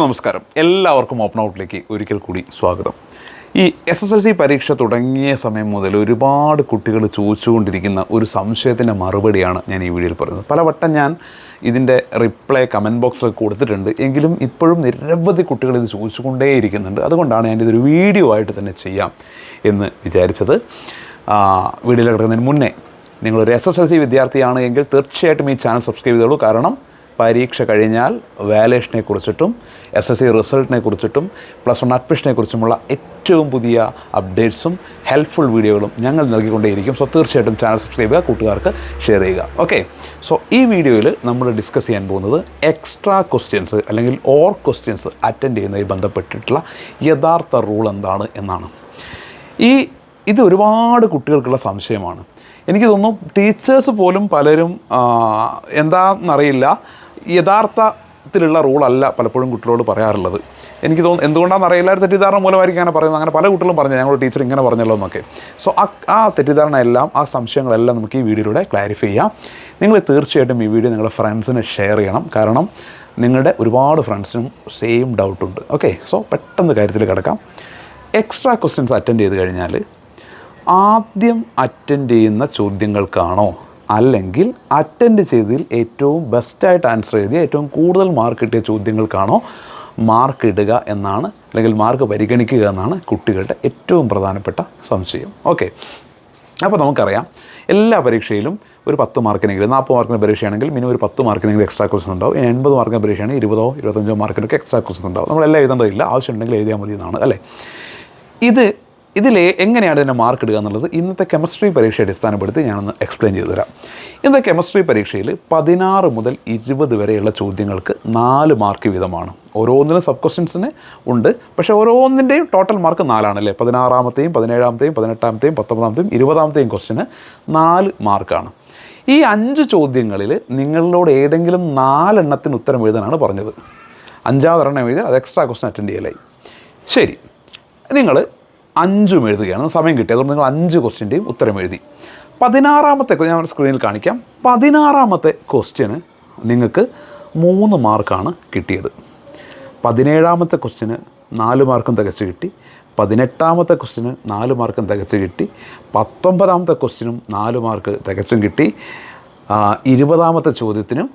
നമസ്കാരം. എല്ലാവർക്കും ഓപ്പൺ ഔട്ടിലേക്ക് ഒരിക്കൽ കൂടി സ്വാഗതം. ഈ എസ് എസ് എൽ സി പരീക്ഷ തുടങ്ങിയ സമയം മുതൽ ഒരുപാട് കുട്ടികൾ ചോദിച്ചുകൊണ്ടിരിക്കുന്ന ഒരു സംശയത്തിന്റെ മറുപടിയാണ് ഞാൻ ഈ വീഡിയോയിൽ പറയുന്നത്. പലവട്ടം ഞാൻ ഇതിന്റെ റിപ്ലൈ കമന്റ് ബോക്സിൽ കൊടുത്തിട്ടുണ്ട്. എങ്കിലും ഇപ്പോഴും നിരവധി കുട്ടികൾ ഇത് ചോദിച്ചുകൊണ്ടേയിരിക്കുന്നുണ്ട്. അതുകൊണ്ടാണ് ഞാൻ ഇതൊരു വീഡിയോ ആയിട്ട് തന്നെ ചെയ്യാം എന്ന് വിചാരിച്ചത്. വീഡിയോയിൽ കിടക്കുന്നതിന് മുന്നേ നിങ്ങളൊരു എസ് എസ് എൽ സി വിദ്യാർത്ഥിയാണ് എങ്കിൽ തീർച്ചയായിട്ടും ഈ ചാനൽ സബ്സ്ക്രൈബ് ചെയ്തോളൂ. കാരണം പരീക്ഷ കഴിഞ്ഞാൽ വാലേഷനെ കുറിച്ചിട്ടും എസ് എസ് സി റിസൾട്ടിനെ കുറിച്ചിട്ടും പ്ലസ് വൺ അഡ്മിഷനെ കുറിച്ചുമുള്ള ഏറ്റവും പുതിയ അപ്ഡേറ്റ്സും ഹെൽപ്ഫുൾ വീഡിയോകളും ഞങ്ങൾ നൽകിക്കൊണ്ടേയിരിക്കും. സോ തീർച്ചയായിട്ടും ചാനൽ സബ്സ്ക്രൈബ് ചെയ്യുക കൂട്ടുകാർക്ക് ഷെയർ ചെയ്യുക. ഓക്കെ സോ ഈ വീഡിയോയിൽ നമ്മൾ ഡിസ്കസ് ചെയ്യാൻ പോകുന്നത് എക്സ്ട്രാ ക്വസ്റ്റ്യൻസ് അല്ലെങ്കിൽ ഓർ ക്വസ്റ്റ്യൻസ് അറ്റൻഡ് ചെയ്യുന്നതിൽ ബന്ധപ്പെട്ടിട്ടുള്ള യഥാർത്ഥ റൂൾ എന്താണ് എന്നാണ്. ഈ ഇത് ഒരുപാട് കുട്ടികൾക്കുള്ള സംശയമാണ്. എനിക്ക് തോന്നുന്നു ടീച്ചേഴ്സ് പോലും പലരും എന്താണെന്നറിയില്ല യഥാർത്ഥത്തിലുള്ള റൂളല്ല പലപ്പോഴും കുട്ടികളോട് പറയാറുള്ളത്. എനിക്ക് തോന്നുന്നു എന്തുകൊണ്ടാണെന്ന് അറിയില്ല. ഒരു തെറ്റിദ്ധാരണ മൂലമായിരിക്കും അങ്ങനെ പറയുന്നത്. അങ്ങനെ പല കുട്ടികളും പറഞ്ഞു ഞങ്ങളുടെ ടീച്ചർ ഇങ്ങനെ പറഞ്ഞല്ലോ എന്നൊക്കെ. സോ ആ ആ തെറ്റിദ്ധാരണ എല്ലാം ആ സംശയങ്ങളെല്ലാം നമുക്ക് ഈ വീഡിയോയിലൂടെ ക്ലാരിഫൈ ചെയ്യാം. നിങ്ങൾ തീർച്ചയായിട്ടും ഈ വീഡിയോ നിങ്ങളുടെ ഫ്രണ്ട്സിന് ഷെയർ ചെയ്യണം. കാരണം നിങ്ങളുടെ ഒരുപാട് ഫ്രണ്ട്സിനും സെയിം ഡൗട്ടുണ്ട് ഓക്കെ സോ പെട്ടെന്ന് കാര്യത്തിൽ കിടക്കാം. എക്സ്ട്രാ ക്വസ്റ്റ്യൻസ് അറ്റൻഡ് ചെയ്ത് കഴിഞ്ഞാൽ ആദ്യം അറ്റൻഡ് ചെയ്യുന്ന ചോദ്യങ്ങൾക്കാണോ അല്ലെങ്കിൽ അറ്റൻഡ് ചെയ്തതിൽ ഏറ്റവും ബെസ്റ്റായിട്ട് ആൻസർ എഴുതിയ ഏറ്റവും കൂടുതൽ മാർക്ക് കിട്ടിയ ചോദ്യങ്ങൾക്കാണോ മാർക്ക് ഇടുക എന്നാണ് അല്ലെങ്കിൽ മാർക്ക് പരിഗണിക്കുക എന്നാണ് കുട്ടികളുടെ ഏറ്റവും പ്രധാനപ്പെട്ട സംശയം. ഓക്കെ അപ്പോൾ നമുക്കറിയാം എല്ലാ പരീക്ഷയിലും ഒരു പത്ത് മാർക്കിനെങ്കിലും നാൽപ്പത് മാർക്കിന് പരീക്ഷയാണെങ്കിൽ മിനിമം ഒരു പത്ത് മാർക്കിനെങ്കിലും എക്സ്ട്രാ ക്വസ്റ്റൻ ഉണ്ടാവും. ഇനി എൺപത് മാർക്കിന് പരീക്ഷയാണെങ്കിൽ ഇരുപതോ ഇരുപത്തഞ്ചോ മാർക്കിനൊക്കെ എക്സ്ട്രാ ക്വസ്റ്റൻ ഉണ്ടാവും. നമ്മളെല്ലാം എഴുതേണ്ടതില്ല. ആവശ്യമുണ്ടെങ്കിൽ എഴുതിയാൽ മതി എന്നാണ് അല്ലേ? ഇത് ഇതിൽ എങ്ങനെയാണ് ഇതിന്റെ മാർക്ക് ഇടുക എന്നുള്ളത് ഇന്നത്തെ കെമിസ്ട്രി പരീക്ഷ അടിസ്ഥാനപ്പെടുത്തി ഞാനൊന്ന് എക്സ്പ്ലെയിൻ ചെയ്തു തരാം. ഇന്നത്തെ കെമിസ്ട്രി പരീക്ഷയിൽ പതിനാറ് മുതൽ ഇരുപത് വരെയുള്ള ചോദ്യങ്ങൾക്ക് നാല് മാർക്ക് വീതമാണ്. ഓരോന്നിനും സബ് ക്വസ്റ്റ്യൻസിന് ഉണ്ട്. പക്ഷേ ഓരോന്നിന്റെയും ടോട്ടൽ മാർക്ക് നാലാണ് അല്ലേ പതിനാറാമത്തെയും പതിനേഴാമത്തെയും പതിനെട്ടാമത്തെയും പത്തൊമ്പതാമത്തെയും ഇരുപതാമത്തെയും ക്വസ്റ്റിന് നാല് മാർക്കാണ് ഈ അഞ്ച് ചോദ്യങ്ങളിൽ നിങ്ങളോട് ഏതെങ്കിലും നാലെണ്ണത്തിന് ഉത്തരം എഴുതാനാണ് പറഞ്ഞത്. അഞ്ചാമതെണ്ണം എഴുതി അത് എക്സ്ട്രാ ക്വസ്റ്റൻ അറ്റൻഡ് ചെയ്യലായി. ശരി. നിങ്ങൾ അഞ്ചും എഴുതുകയാണ്. സമയം കിട്ടി. അതുകൊണ്ട് നിങ്ങൾ അഞ്ച് ക്വസ്റ്റ്യന്റെയും ഉത്തരം എഴുതി. പതിനാറാമത്തെ ഞാൻ സ്ക്രീനിൽ കാണിക്കാം. പതിനാറാമത്തെ ക്വസ്റ്റ്യന് നിങ്ങൾക്ക് മൂന്ന് മാർക്കാണ് കിട്ടിയത്. പതിനേഴാമത്തെ ക്വസ്റ്റ്യന് നാല് മാർക്കും തികച്ച് കിട്ടി. പതിനെട്ടാമത്തെ ക്വസ്റ്റ്യന് നാല് മാർക്കും തികച്ച് കിട്ടി. പത്തൊമ്പതാമത്തെ ക്വസ്റ്റ്യനും നാല് മാർക്ക് തികച്ചും കിട്ടി. ഇരുപതാമത്തെ ചോദ്യത്തിനും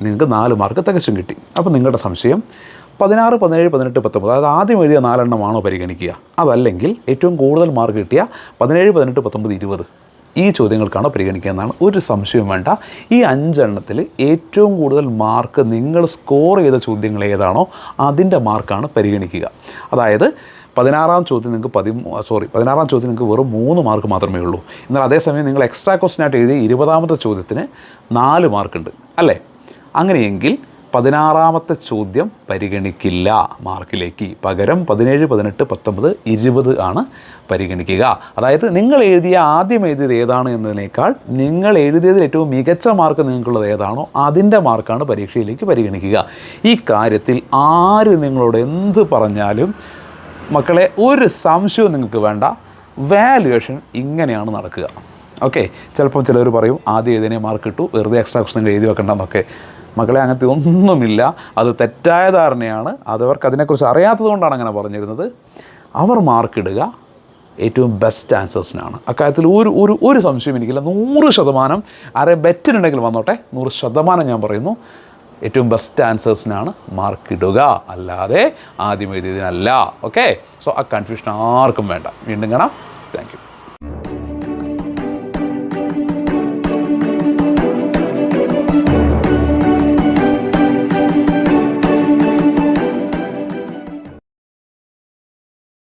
നിങ്ങൾക്ക് നാല് മാർക്ക് തികച്ചും കിട്ടി. അപ്പോൾ നിങ്ങളുടെ സംശയം പതിനാറ് പതിനേഴ് പതിനെട്ട് പത്തൊമ്പത്. അതായത് ആദ്യം എഴുതിയ നാലെണ്ണമാണോ പരിഗണിക്കുക? അതല്ലെങ്കിൽ ഏറ്റവും കൂടുതൽ മാർക്ക് കിട്ടിയ പതിനേഴ് പതിനെട്ട് പത്തൊമ്പത് ഇരുപത്. ഈ ചോദ്യങ്ങൾക്കാണോ പരിഗണിക്കുക എന്നാണ്. ഒരു സംശയവും വേണ്ട. ഈ അഞ്ചെണ്ണത്തിൽ ഏറ്റവും കൂടുതൽ മാർക്ക് നിങ്ങൾ സ്കോർ ചെയ്ത ചോദ്യങ്ങൾ ഏതാണോ അതിന്റെ മാർക്കാണ് പരിഗണിക്കുക. അതായത് പതിനാറാം ചോദ്യം നിങ്ങൾക്ക് പതി സോറി പതിനാറാം ചോദ്യം നിങ്ങൾക്ക് വെറും മൂന്ന് മാർക്ക് മാത്രമേ ഉള്ളൂ. എന്നാൽ അതേസമയം നിങ്ങൾ എക്സ്ട്രാ ക്വസ്റ്റിനായിട്ട് എഴുതിയ ഇരുപതാമത്തെ ചോദ്യത്തിന് നാല് മാർക്കുണ്ട്. അല്ലേ? അങ്ങനെയെങ്കിൽ പതിനാറാമത്തെ ചോദ്യം പരിഗണിക്കില്ല. മാർക്കിലേക്ക് പകരം പതിനേഴ് പതിനെട്ട് പത്തൊമ്പത് ഇരുപത് ആണ് പരിഗണിക്കുക. അതായത് നിങ്ങൾ എഴുതിയ ആദ്യം എഴുതിയത് ഏതാണ് എന്നതിനേക്കാൾ നിങ്ങൾ എഴുതിയതിൽ ഏറ്റവും മികച്ച മാർക്ക് നിങ്ങൾക്കുള്ളത് ഏതാണോ അതിന്റെ മാർക്കാണ് പരീക്ഷയിലേക്ക് പരിഗണിക്കുക. ഈ കാര്യത്തിൽ ആര് നിങ്ങളോട് എന്ത് പറഞ്ഞാലും മക്കളെ ഒരു സംശയവും നിങ്ങൾക്ക് വേണ്ട. വാല്യുവേഷൻ ഇങ്ങനെയാണ് നടക്കുക. ഓക്കെ ചിലപ്പം ചിലർ പറയും ആദ്യം എഴുതിയതിനെ മാർക്ക് കിട്ടു വെറുതെ എക്സ്ട്രാ ക്വസ്റ്റൻ എഴുതി വെക്കണ്ടെന്നൊക്കെ മക്കളെ അങ്ങനത്തെ ഒന്നുമില്ല. അത് തെറ്റായ ധാരണയാണ്. അതവർക്ക് അതിനെക്കുറിച്ച് അറിയാത്തതുകൊണ്ടാണ് അങ്ങനെ പറഞ്ഞിരുന്നത്. അവർ മാർക്കിടുക ഏറ്റവും ബെസ്റ്റ് ആൻസേഴ്സിനാണ് അക്കാര്യത്തിൽ ഒരു ഒരു ഒരു സംശയം എനിക്കില്ല. നൂറ് ശതമാനം ആരെ ബെറ്റിനുണ്ടെങ്കിൽ വന്നോട്ടെ. നൂറ് ശതമാനം ഞാൻ പറയുന്നു. ഏറ്റവും ബെസ്റ്റ് ആൻസേഴ്സിനാണ് മാർക്കിടുക അല്ലാതെ ആദ്യം എഴുതിയതിനല്ല. ഓക്കെ സോ ആ കൺഫ്യൂഷൻ ആർക്കും വേണ്ട. വീണ്ടും കാണാം. താങ്ക്